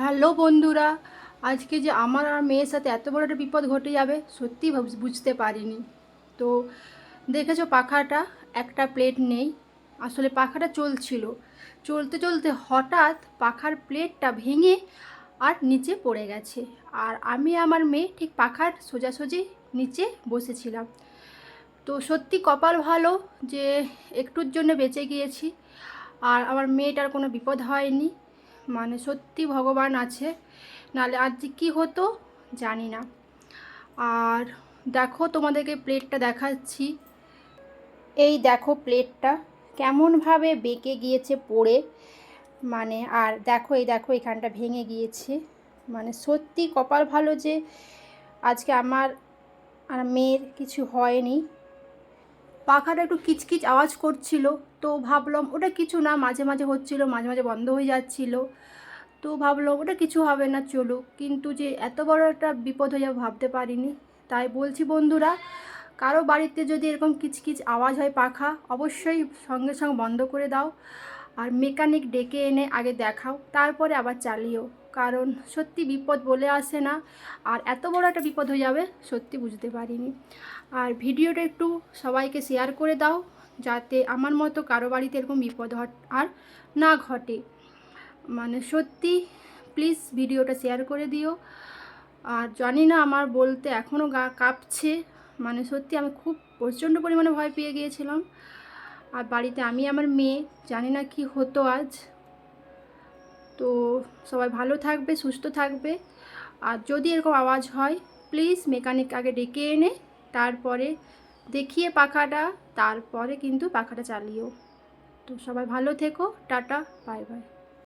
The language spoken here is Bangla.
হ্যালো বন্ধুরা, আজকে যে আমার আর মেয়ের সাথে এত বড় একটা বিপদ ঘটে যাবে, সত্যি বুঝতে পারিনি। তো দেখেছ পাখাটা? একটা প্লেট নেই। আসলে পাখাটা চলছিল। চলতে চলতে হঠাৎ পাখার প্লেটটা ভেঙে আর নিচে পড়ে গেছে। আর আমি আমার মেয়ে ঠিক পাখার সোজাসুজি নিচে বসেছিলাম। তো সত্যি কপাল ভালো যে একটুর জন্য বেঁচে গিয়েছি। আর আমার মেয়েটার কোনো বিপদ হয়নি। মানে সত্যি ভগবান আছে। নাহলে আজ কী হতো, জানি না। আর দেখো তোমাদেরকে প্লেটটা দেখাচ্ছি। এই দেখো প্লেটটা কেমনভাবে বেঁকে গিয়েছে পড়ে। মানে আর দেখো, এই দেখো এখানটা ভেঙে গিয়েছে। মানে সত্যি কপাল ভালো যে আজকে আমার আর মেয়ের কিছু হয়নি। পাখাটা একটু কিচকিচ আওয়াজ করছিল। তো ভাবলাম ওটা কিছু না, মাঝে মাঝে হচ্ছিল, মাঝে মাঝে বন্ধ হয়ে যাচ্ছিল। তো ভাবলাম ওটা কিছু হবে না চলো কিন্তু যে এত বড় একটা বিপদ হয়ে যাবে ভাবতে পারিনি। তাই বলছি, বন্ধুরা, কারও বাড়িতে যদি এরকম কিচকিচ আওয়াজ হয় পাখা, অবশ্যই সঙ্গে সঙ্গে বন্ধ করে দাও। আর মেকানিক ডেকে এনে আগে দেখাও, তারপরে আবার চালিও। কারণ সত্যি বিপদ বলে আসে না। আর এত বড় একটা বিপদ হয়ে যাবে, সত্যি বুঝতে পারিনি। আর ভিডিওটা একটু সবাইকে শেয়ার করে দাও, যাতে আমার মতো কারও বাড়িতে এরকম বিপদ আর না ঘটে। মানে সত্যি প্লিজ ভিডিওটা শেয়ার করে দিও। আর জানি না আমার বলতে এখনও গা কাঁপছে। মানে সত্যি আমি খুব প্রচণ্ড পরিমাণে ভয় পেয়ে গিয়েছিলাম। আর বাড়িতে আমি আমার মেয়ে, জানি না কি হতো আজ। সবাই ভালো থাকবে, সুস্থ থাকবে। আর যদি এরকম আওয়াজ হয় প্লিজ মেকানিক আগে ডেকে এনে, তারপরে দেখিয়ে পাখাটা, তারপরে কিন্তু পাখাটা চালিও। তো সবাই ভালো থেকো, টাটা বাই বাই